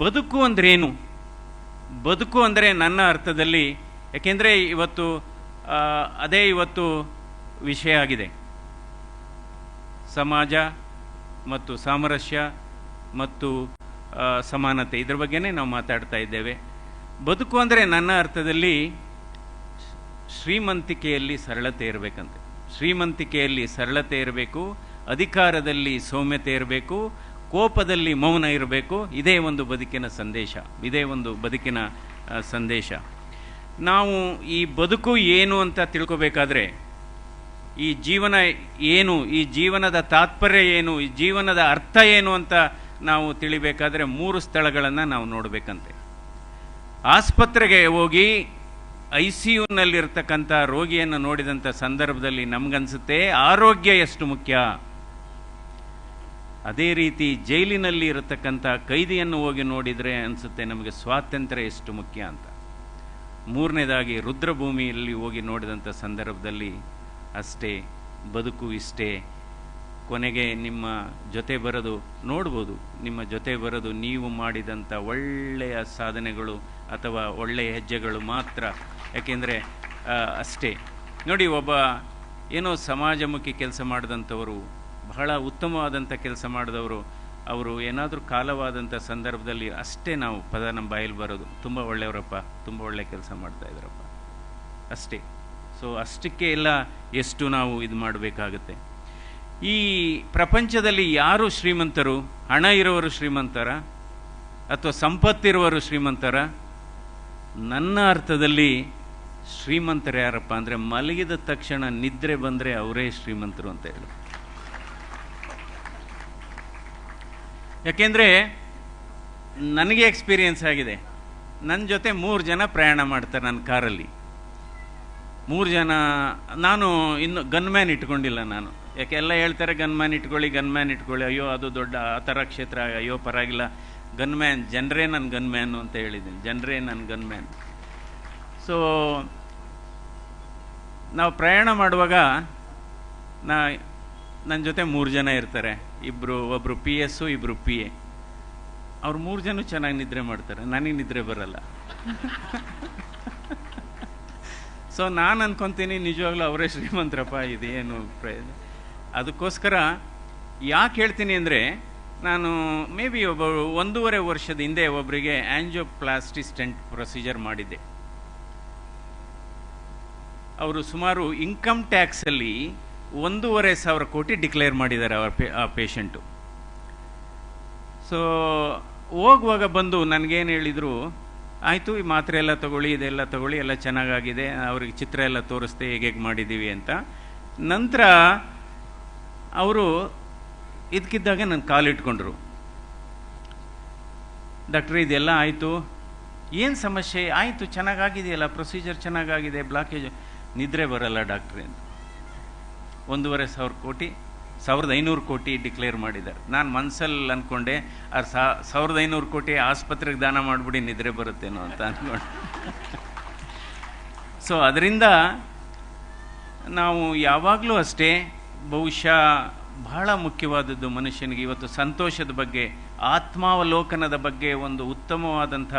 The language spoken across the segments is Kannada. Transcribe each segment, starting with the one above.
ಬದುಕು ಅಂದ್ರೇನು? ಬದುಕು ಅಂದರೆ ನನ್ನ ಅರ್ಥದಲ್ಲಿ, ಯಾಕೆಂದರೆ ಇವತ್ತು ಅದೇ ಇವತ್ತು ವಿಷಯ ಆಗಿದೆ. ಸಮಾಜ ಮತ್ತು ಸಾಮರಸ್ಯ ಮತ್ತು ಸಮಾನತೆ, ಇದ್ರ ಬಗ್ಗೆನೇ ನಾವು ಮಾತಾಡ್ತಾ ಇದ್ದೇವೆ. ಬದುಕು ಅಂದರೆ ನನ್ನ ಅರ್ಥದಲ್ಲಿ ಶ್ರೀಮಂತಿಕೆಯಲ್ಲಿ ಸರಳತೆ ಇರಬೇಕಂತೆ. ಶ್ರೀಮಂತಿಕೆಯಲ್ಲಿ ಸರಳತೆ ಇರಬೇಕು, ಅಧಿಕಾರದಲ್ಲಿ ಸೌಮ್ಯತೆ ಇರಬೇಕು ಕೋಪದಲ್ಲಿ ಮೌನ ಇರಬೇಕು. ಇದೇ ಒಂದು ಬದುಕಿನ ಸಂದೇಶ. ಇದೇ ಒಂದು ಬದುಕಿನ ಸಂದೇಶ. ನಾವು ಈ ಬದುಕು ಏನು ಅಂತ ತಿಳ್ಕೊಬೇಕಾದ್ರೆ, ಈ ಜೀವನ ಏನು, ಈ ಜೀವನದ ತಾತ್ಪರ್ಯ ಏನು, ಈ ಜೀವನದ ಅರ್ಥ ಏನು ಅಂತ ನಾವು ತಿಳಿಬೇಕಾದ್ರೆ ಮೂರು ಸ್ಥಳಗಳನ್ನು ನಾವು ನೋಡಬೇಕಂತೆ. ಆಸ್ಪತ್ರೆಗೆ ಹೋಗಿ ಐ ಸಿ ಯುನಲ್ಲಿರ್ತಕ್ಕಂಥ ರೋಗಿಯನ್ನು ನೋಡಿದಂಥ ಸಂದರ್ಭದಲ್ಲಿ ನಮಗನ್ಸುತ್ತೆ, ಆರೋಗ್ಯ ಎಷ್ಟು ಮುಖ್ಯ? ಅದೇ ರೀತಿ ಜೈಲಿನಲ್ಲಿ ಇರತಕ್ಕಂಥ ಕೈದಿಯನ್ನು ಹೋಗಿ ನೋಡಿದರೆ ಅನಿಸುತ್ತೆ ನಮಗೆ ಸ್ವಾತಂತ್ರ್ಯ ಎಷ್ಟು ಮುಖ್ಯ ಅಂತ. ಮೂರನೇದಾಗಿ ರುದ್ರಭೂಮಿಯಲ್ಲಿ ಹೋಗಿ ನೋಡಿದಂಥ ಸಂದರ್ಭದಲ್ಲಿ ಅಷ್ಟೇ, ಬದುಕು ಇಷ್ಟೇ, ಕೊನೆಗೆ ನಿಮ್ಮ ಜೊತೆ ಬರೋದು ನೋಡ್ಬೋದು. ನಿಮ್ಮ ಜೊತೆ ಬರೋದು ನೀವು ಮಾಡಿದಂಥ ಒಳ್ಳೆಯ ಸಾಧನೆಗಳು ಅಥವಾ ಒಳ್ಳೆಯ ಹೆಜ್ಜೆಗಳು ಮಾತ್ರ. ಯಾಕೆಂದರೆ ಅಷ್ಟೇ. ನೋಡಿ, ಒಬ್ಬ ಏನೋ ಸಮಾಜಮುಖಿ ಕೆಲಸ ಮಾಡಿದಂಥವರು ಬಹಳ ಉತ್ತಮವಾದಂಥ ಕೆಲಸ ಮಾಡಿದವರು, ಅವರು ಏನಾದರೂ ಕಾಲವಾದಂಥ ಸಂದರ್ಭದಲ್ಲಿ ಅಷ್ಟೇ ನಾವು ಪದ ನಮ್ಮ ಬಾಯಲ್ಲಿ ಬರೋದು. ತುಂಬ ಒಳ್ಳೆಯವರಪ್ಪ, ತುಂಬ ಒಳ್ಳೆ ಕೆಲಸ ಮಾಡ್ತಾ ಇದ್ದಾರಪ್ಪ. ಅಷ್ಟೇ. ಸೊ ಅಷ್ಟಕ್ಕೆ ಎಲ್ಲ ಎಷ್ಟು ನಾವು ಇದು ಮಾಡಬೇಕಾಗುತ್ತೆ. ಈ ಪ್ರಪಂಚದಲ್ಲಿ ಯಾರು ಶ್ರೀಮಂತರು? ಹಣ ಇರೋರು ಶ್ರೀಮಂತರ? ಅಥವಾ ಸಂಪತ್ತಿರುವರು ಶ್ರೀಮಂತರ? ನನ್ನ ಅರ್ಥದಲ್ಲಿ ಶ್ರೀಮಂತರು ಯಾರಪ್ಪ ಅಂದರೆ ಮಲಗಿದ ತಕ್ಷಣ ನಿದ್ರೆ ಬಂದರೆ ಅವರೇ ಶ್ರೀಮಂತರು ಅಂತ ಹೇಳಿ. ಯಾಕೆಂದರೆ ನನಗೆ ಎಕ್ಸ್ಪೀರಿಯೆನ್ಸ್ ಆಗಿದೆ. ನನ್ನ ಜೊತೆ ಮೂರು ಜನ ಪ್ರಯಾಣ ಮಾಡ್ತಾರೆ ನನ್ನ ಕಾರಲ್ಲಿ. ಮೂರು ಜನ, ನಾನು ಇನ್ನು ಗನ್ಮ್ಯಾನ್ ಇಟ್ಕೊಂಡಿಲ್ಲ ನಾನು. ಯಾಕೆ ಎಲ್ಲ ಹೇಳ್ತಾರೆ ಗನ್ಮ್ಯಾನ್ ಇಟ್ಕೊಳ್ಳಿ ಗನ್ಮ್ಯಾನ್ ಇಟ್ಕೊಳ್ಳಿ. ಅಯ್ಯೋ, ಅದು ದೊಡ್ಡ ಆ ಥರ ಕ್ಷೇತ್ರ, ಅಯ್ಯೋ, ಪರವಾಗಿಲ್ಲ. ಗನ್ಮ್ಯಾನ್ ಜನರೇ ನನ್ನ ಗನ್ಮ್ಯಾನು ಅಂತ ಹೇಳಿದ್ದೀನಿ. ಜನರೇ ನನ್ನ ಗನ್ಮ್ಯಾನ್ ಸೊ ನಾವು ಪ್ರಯಾಣ ಮಾಡುವಾಗ ನಾ ನನ್ನ ಜೊತೆ ಮೂರು ಜನ ಇರ್ತಾರೆ. ಇಬ್ಬರು ಒಬ್ಬರು ಪಿ ಎಸ್ಸು ಇಬ್ಬರು ಪಿ ಎ ಅವ್ರು ಮೂರು ಜನ ಚೆನ್ನಾಗಿ ನಿದ್ರೆ ಮಾಡ್ತಾರೆ. ನನಗೆ ನಿದ್ರೆ ಬರಲ್ಲ. ಸೊ ನಾನು ಅಂದ್ಕೊತೀನಿ ನಿಜವಾಗ್ಲೂ ಅವರೇ ಶ್ರೀಮಂತರಪ್ಪ, ಇದೇನು ಪ್ರಯೋಜನ ಅದಕ್ಕೋಸ್ಕರ ಯಾಕೆ ಹೇಳ್ತೀನಿ ಅಂದರೆ, ನಾನು ಮೇ ಬಿ ಒಬ್ಬ ಒಂದೂವರೆ ವರ್ಷದ ಹಿಂದೆ ಒಬ್ಬರಿಗೆ ಆ್ಯಂಜಿಯೋಪ್ಲಾಸ್ಟಿಸ್ಟೆಂಟ್ ಪ್ರೊಸೀಜರ್ ಮಾಡಿದ್ದೆ. ಅವರು ಸುಮಾರು ಇನ್ಕಮ್ ಟ್ಯಾಕ್ಸಲ್ಲಿ ಒಂದೂವರೆ ಸಾವಿರ ಕೋಟಿ ಡಿಕ್ಲೇರ್ ಮಾಡಿದ್ದಾರೆ ಅವರ ಪೇ, ಆ ಪೇಷಂಟು. ಸೊ, ಹೋಗುವಾಗ ಬಂದು ನನಗೇನು ಹೇಳಿದರು, ಆಯಿತು, ಈ ಮಾತ್ರೆ ಎಲ್ಲ ತಗೊಳ್ಳಿ, ಇದೆಲ್ಲ ತಗೊಳ್ಳಿ, ಎಲ್ಲ ಚೆನ್ನಾಗಾಗಿದೆ, ಅವ್ರಿಗೆ ಚಿತ್ರ ಎಲ್ಲ ತೋರಿಸ್ದೆ ಹೇಗೆ ಹೇಗೆ ಮಾಡಿದ್ದೀವಿ ಅಂತ. ನಂತರ ಅವರು ಇದಕ್ಕಿದ್ದಾಗ ನನ್ನ ಕಾಲಿಟ್ಕೊಂಡ್ರು. ಡಾಕ್ಟ್ರ್, ಇದೆಲ್ಲ ಆಯಿತು. ಏನು ಸಮಸ್ಯೆ? ಆಯಿತು, ಚೆನ್ನಾಗಾಗಿದೆಯಲ್ಲ, ಪ್ರೊಸೀಜರ್ ಚೆನ್ನಾಗಾಗಿದೆ, ಬ್ಲಾಕೇಜ್, ನಿದ್ರೆ ಬರಲ್ಲ ಡಾಕ್ಟ್ರಿ ಅಂತ. ಒಂದೂವರೆ ಸಾವಿರ ಕೋಟಿ, ಸಾವಿರದ ಐನೂರು ಕೋಟಿ ಡಿಕ್ಲೇರ್ ಮಾಡಿದ್ದಾರೆ. ನಾನು ಮನ್ಸಲ್ಲಿ ಅಂದ್ಕೊಂಡೆ ಆ ಸಾವಿರದ ಐನೂರು ಕೋಟಿ ಆಸ್ಪತ್ರೆಗೆ ದಾನ ಮಾಡಿಬಿಡಿ, ನಿದ್ರೆ ಬರುತ್ತೇನೋ ಅಂತ ಅಂದ್ಕೊಂಡು ಸೊ ಅದರಿಂದ ನಾವು ಯಾವಾಗಲೂ ಅಷ್ಟೇ, ಬಹುಶಃ ಬಹಳ ಮುಖ್ಯವಾದದ್ದು ಮನುಷ್ಯನಿಗೆ ಇವತ್ತು ಸಂತೋಷದ ಬಗ್ಗೆ, ಆತ್ಮಾವಲೋಕನದ ಬಗ್ಗೆ ಒಂದು ಉತ್ತಮವಾದಂಥ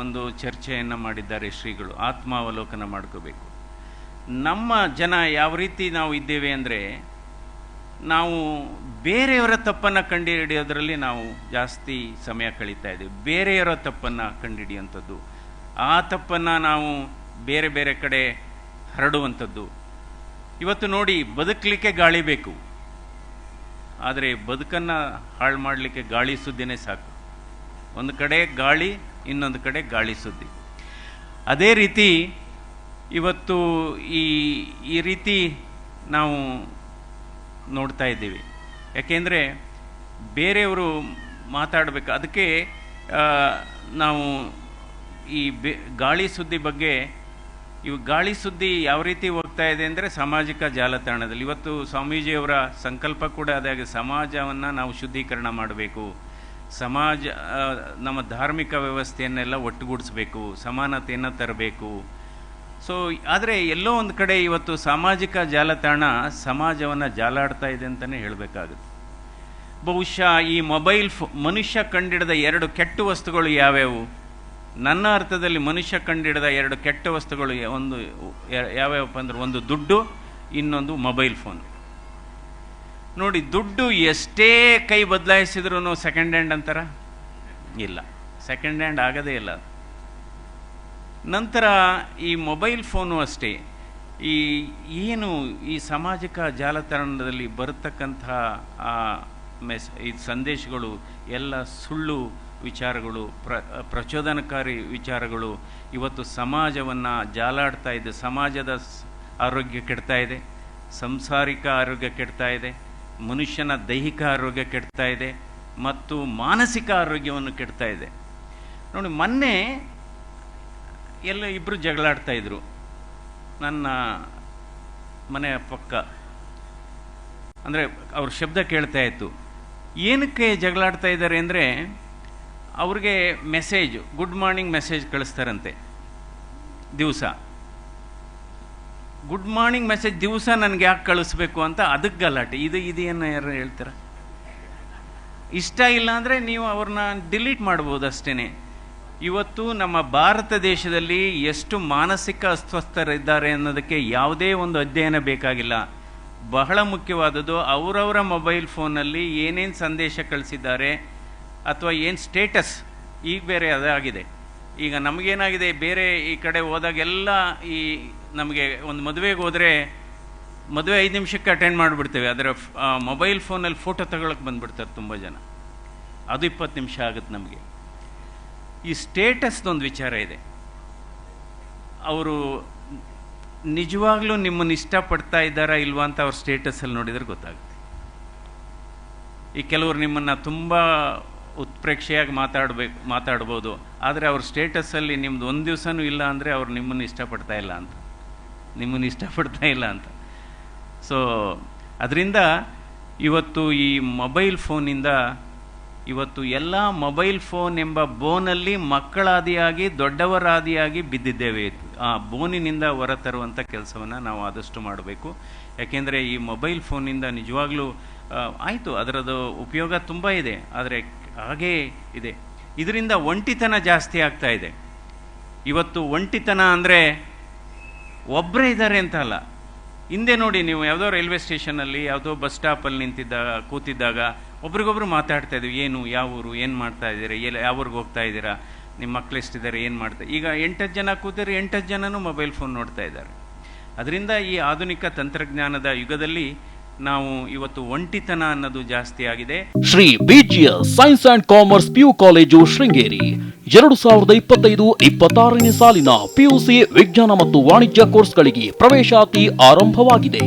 ಒಂದು ಚರ್ಚೆಯನ್ನು ಮಾಡಿದ್ದಾರೆ ಶ್ರೀಗಳು. ಆತ್ಮಾವಲೋಕನ ಮಾಡ್ಕೋಬೇಕು. ನಮ್ಮ ಜನ ಯಾವ ರೀತಿ ನಾವು ಇದ್ದೇವೆ ಅಂದರೆ, ನಾವು ಬೇರೆಯವರ ತಪ್ಪನ್ನು ಕಂಡುಹಿಡಿಯೋದ್ರಲ್ಲಿ ನಾವು ಜಾಸ್ತಿ ಸಮಯ ಕಳೀತಾ ಇದ್ದೀವಿ. ಬೇರೆಯವರ ತಪ್ಪನ್ನು ಕಂಡುಹಿಡಿಯುವಂಥದ್ದು. ಆ ತಪ್ಪನ್ನು ನಾವು ಬೇರೆ ಬೇರೆ ಕಡೆ ಹರಡುವಂಥದ್ದು. ಇವತ್ತು ನೋಡಿ, ಬದುಕಲಿಕ್ಕೆ ಗಾಳಿ ಬೇಕು. ಆದರೆ ಬದುಕನ್ನು ಹಾಳು ಮಾಡಲಿಕ್ಕೆ ಗಾಳಿ ಸುದ್ದಿನೇ ಸಾಕು. ಒಂದು ಕಡೆ ಗಾಳಿ, ಇನ್ನೊಂದು ಕಡೆ ಗಾಳಿ ಸುದ್ದಿ. ಅದೇ ರೀತಿ ಇವತ್ತು ಈ ಈ ರೀತಿ ನಾವು ನೋಡ್ತಾ ಇದ್ದೀವಿ. ಯಾಕೆಂದರೆ ಬೇರೆಯವರು ಮಾತಾಡಬೇಕು. ಅದಕ್ಕೆ ನಾವು ಈ ಬೆ, ಗಾಳಿ ಸುದ್ದಿ ಬಗ್ಗೆ, ಇವು ಗಾಳಿ ಸುದ್ದಿ ಯಾವ ರೀತಿ ಹೋಗ್ತಾ ಇದೆ ಅಂದರೆ ಸಾಮಾಜಿಕ ಜಾಲತಾಣದಲ್ಲಿ. ಇವತ್ತು ಸ್ವಾಮೀಜಿಯವರ ಸಂಕಲ್ಪ ಕೂಡ ಅದಾಗಿ ಸಮಾಜವನ್ನು ನಾವು ಶುದ್ಧೀಕರಣ ಮಾಡಬೇಕು. ಸಮಾಜ ನಮ್ಮ ಧಾರ್ಮಿಕ ವ್ಯವಸ್ಥೆಯನ್ನೆಲ್ಲ ಒಟ್ಟುಗೂಡಿಸ್ಬೇಕು. ಸಮಾನತೆಯನ್ನು ತರಬೇಕು. ಸೊ ಆದರೆ ಎಲ್ಲೋ ಒಂದು ಕಡೆ ಇವತ್ತು ಸಾಮಾಜಿಕ ಜಾಲತಾಣ ಸಮಾಜವನ್ನು ಜಾಲಾಡ್ತಾ ಇದೆ ಅಂತಲೇ ಹೇಳಬೇಕಾಗುತ್ತೆ. ಬಹುಶಃ ಈ ಮೊಬೈಲ್ ಫೋ, ಮನುಷ್ಯ ಕಂಡಿಡಿದ ಎರಡು ಕೆಟ್ಟ ವಸ್ತುಗಳು ಯಾವ್ಯಾವು? ನನ್ನ ಅರ್ಥದಲ್ಲಿ ಮನುಷ್ಯ ಕಂಡಿಡಿದ ಎರಡು ಕೆಟ್ಟ ವಸ್ತುಗಳು ಒಂದು ಯಾವ್ಯಾವಪ್ಪ ಅಂದ್ರೆ ಒಂದು ದುಡ್ಡು, ಇನ್ನೊಂದು ಮೊಬೈಲ್ ಫೋನ್. ನೋಡಿ, ದುಡ್ಡು ಎಷ್ಟೇ ಕೈ ಬದಲಾಯಿಸಿದ್ರೂ ಸೆಕೆಂಡ್ ಹ್ಯಾಂಡ್ ಅಂತಾರ? ಇಲ್ಲ. ಸೆಕೆಂಡ್ ಹ್ಯಾಂಡ್ ಆಗೋದೇ ಇಲ್ಲ. ನಂತರ ಈ ಮೊಬೈಲ್ ಫೋನು ಅಷ್ಟೇ. ಈ ಏನು ಈ ಸಾಮಾಜಿಕ ಜಾಲತಾಣದಲ್ಲಿ ಬರತಕ್ಕಂತಹ ಆ ಮೆಸ್, ಈ ಸಂದೇಶಗಳು, ಎಲ್ಲ ಸುಳ್ಳು ವಿಚಾರಗಳು, ಪ್ರ, ಪ್ರಚೋದನಕಾರಿ ವಿಚಾರಗಳು ಇವತ್ತು ಸಮಾಜವನ್ನು ಜಾಲಾಡ್ತಾ ಇದೆ. ಸಮಾಜದ ಆರೋಗ್ಯ ಕೆಡ್ತಾ ಇದೆ. ಸಂಸಾರಿಕ ಆರೋಗ್ಯ ಕೆಡ್ತಾ ಇದೆ. ಮನುಷ್ಯನ ದೈಹಿಕ ಆರೋಗ್ಯ ಕೆಡ್ತಾ ಇದೆ. ಮತ್ತು ಮಾನಸಿಕ ಆರೋಗ್ಯವನ್ನು ಕೆಡ್ತಾ ಇದೆ. ನೋಡಿ, ಮೊನ್ನೆ ಎಲ್ಲ ಇಬ್ಬರು ಜಗಳಾಡ್ತಾ ಇದ್ರು. ನನ್ನ ಮನೆಯ ಪಕ್ಕ. ಅಂದರೆ ಅವ್ರ ಶಬ್ದ ಕೇಳ್ತಾ ಇತ್ತು. ಏನಕ್ಕೆ ಜಗಳಾಡ್ತಾ ಇದ್ದಾರೆ ಅಂದರೆ ಅವ್ರಿಗೆ ಮೆಸೇಜ್, ಗುಡ್ ಮಾರ್ನಿಂಗ್ ಮೆಸೇಜ್ ಕಳಿಸ್ತಾರಂತೆ. ದಿವಸ. ಗುಡ್ ಮಾರ್ನಿಂಗ್ ಮೆಸೇಜ್ ದಿವಸ ನನಗೆ ಯಾಕೆ ಕಳಿಸ್ಬೇಕು ಅಂತ ಅದಕ್ಕೆ ಗಲಾಟೆ. ಇದು ಇದೇನು ಯಾರು ಹೇಳ್ತಾರೆ? ಇಷ್ಟ ಇಲ್ಲ ಅಂದರೆ ನೀವು ಅವ್ರನ್ನ ಡಿಲೀಟ್ ಮಾಡ್ಬೋದು ಅಷ್ಟೇ ಇವತ್ತು ನಮ್ಮ ಭಾರತ ದೇಶದಲ್ಲಿ ಎಷ್ಟು ಮಾನಸಿಕ ಅಸ್ವಸ್ಥರಿದ್ದಾರೆ ಅನ್ನೋದಕ್ಕೆ ಯಾವುದೇ ಒಂದು ಅಧ್ಯಯನ ಬೇಕಾಗಿಲ್ಲ. ಬಹಳ ಮುಖ್ಯವಾದದ್ದು ಅವರವರ ಮೊಬೈಲ್ ಫೋನಲ್ಲಿ ಏನೇನು ಸಂದೇಶ ಕಳಿಸಿದ್ದಾರೆ ಅಥವಾ ಏನು ಸ್ಟೇಟಸ್, ಈಗ ಬೇರೆ ಅದಾಗಿದೆ. ಈಗ ನಮಗೇನಾಗಿದೆ, ಬೇರೆ ಈ ಕಡೆ ಹೋದಾಗೆಲ್ಲ ಈ ನಮಗೆ ಒಂದು ಮದುವೆಗೆ ಹೋದರೆ ಮದುವೆ ಐದು ನಿಮಿಷಕ್ಕೆ ಅಟೆಂಡ್ ಮಾಡಿಬಿಡ್ತೇವೆ. ಅದರ ಮೊಬೈಲ್ ಫೋನಲ್ಲಿ ಫೋಟೋ ತಗೊಳಕ್ಕೆ ಬಂದುಬಿಡ್ತಾರೆ ತುಂಬ ಜನ. ಅದು ಇಪ್ಪತ್ತು ನಿಮಿಷ ಆಗುತ್ತೆ ನಮಗೆ. ಈ ಸ್ಟೇಟಸ್ದೊಂದು ವಿಚಾರ ಇದೆ. ಅವರು ನಿಜವಾಗ್ಲೂ ನಿಮ್ಮನ್ನು ಇಷ್ಟಪಡ್ತಾ ಇದ್ದಾರಾ ಇಲ್ವಾ ಅಂತ ಅವ್ರ ಸ್ಟೇಟಸಲ್ಲಿ ನೋಡಿದರೆ ಗೊತ್ತಾಗುತ್ತೆ. ಈ ಕೆಲವರು ನಿಮ್ಮನ್ನು ತುಂಬ ಉತ್ಪ್ರೇಕ್ಷೆಯಾಗಿ ಮಾತಾಡಬೇಕು, ಮಾತಾಡ್ಬೋದು. ಆದರೆ ಅವ್ರ ಸ್ಟೇಟಸಲ್ಲಿ ನಿಮ್ಮದು ಒಂದು ದಿವಸನೂ ಇಲ್ಲ ಅಂದರೆ ಅವ್ರು ನಿಮ್ಮನ್ನು ಇಷ್ಟಪಡ್ತಾ ಇಲ್ಲ ಅಂತ. ನಿಮ್ಮನ್ನು ಇಷ್ಟಪಡ್ತಾ ಇಲ್ಲ ಅಂತ. ಸೊ ಅದರಿಂದ ಇವತ್ತು ಈ ಮೊಬೈಲ್ ಫೋನಿಂದ ಇವತ್ತು ಎಲ್ಲ ಮೊಬೈಲ್ ಫೋನ್ ಎಂಬ ಬೋನಲ್ಲಿ ಮಕ್ಕಳಾದಿಯಾಗಿ, ದೊಡ್ಡವರಾದಿಯಾಗಿ ಬಿದ್ದಿದ್ದೇವೆ. ಆ ಬೋನಿನಿಂದ ಹೊರತರುವಂಥ ಕೆಲಸವನ್ನು ನಾವು ಆದಷ್ಟು ಮಾಡಬೇಕು. ಯಾಕೆಂದರೆ ಈ ಮೊಬೈಲ್ ಫೋನಿಂದ ನಿಜವಾಗ್ಲೂ ಆಯಿತು, ಅದರದ್ದು ಉಪಯೋಗ ತುಂಬ ಇದೆ. ಆದರೆ ಹಾಗೇ ಇದೆ. ಇದರಿಂದ ಒಂಟಿತನ ಜಾಸ್ತಿ ಆಗ್ತಾ ಇದೆ. ಇವತ್ತು ಒಂಟಿತನ ಅಂದರೆ ಒಬ್ಬರೇ ಇದ್ದಾರೆ ಅಂತ ಅಲ್ಲ. ಹಿಂದೆ ನೋಡಿ ನೀವು ಯಾವುದೋ ರೈಲ್ವೆ ಸ್ಟೇಷನಲ್ಲಿ ಯಾವುದೋ ಬಸ್ ಸ್ಟಾಪಲ್ಲಿ ನಿಂತಿದ್ದಾಗ, ಕೂತಿದ್ದಾಗ ಒಬ್ರಿಗೊಬ್ರು ಮಾತಾಡ್ತಾ ಇದ್ದೀವಿ, ಏನು, ಯಾವ ಊರು, ಏನು ಮಾಡ್ತಾ ಇದ್ದೀರಾ, ಎಲ್ಲಿ, ಯಾವ ಊರಿಗೆ ಹೋಗ್ತಾ ಇದ್ದೀರಾ, ನಿಮ್ಮ ಮಕ್ಳು ಎಷ್ಟಿದ್ದಾರೆ, ಏನು ಮಾಡ್ತಾ ಈಗ ಎಂಟತ್ತು ಜನ ಕೂತಿದ್ರೆ ಎಂಟತ್ತು ಜನನೂ ಮೊಬೈಲ್ ಫೋನ್ ನೋಡ್ತಾ ಇದ್ದಾರೆ. ಅದರಿಂದ ಈ ಆಧುನಿಕ ತಂತ್ರಜ್ಞಾನದ ಯುಗದಲ್ಲಿ ನಾವು ಇವತ್ತು ಒಂಟಿತನ ಅನ್ನೋದು ಜಾಸ್ತಿ ಆಗಿದೆ. Shri BGS science and commerce PU college Sringeri, ಎರಡು ಸಾವಿರದ ಇಪ್ಪತ್ತೈದು ಇಪ್ಪತ್ತಾರನೇ ಸಾಲಿನ ಪಿಯುಸಿ ವಿಜ್ಞಾನ ಮತ್ತು ವಾಣಿಜ್ಯ ಕೋರ್ಸ್ಗಳಿಗೆ ಪ್ರವೇಶಾತಿ ಆರಂಭವಾಗಿದೆ.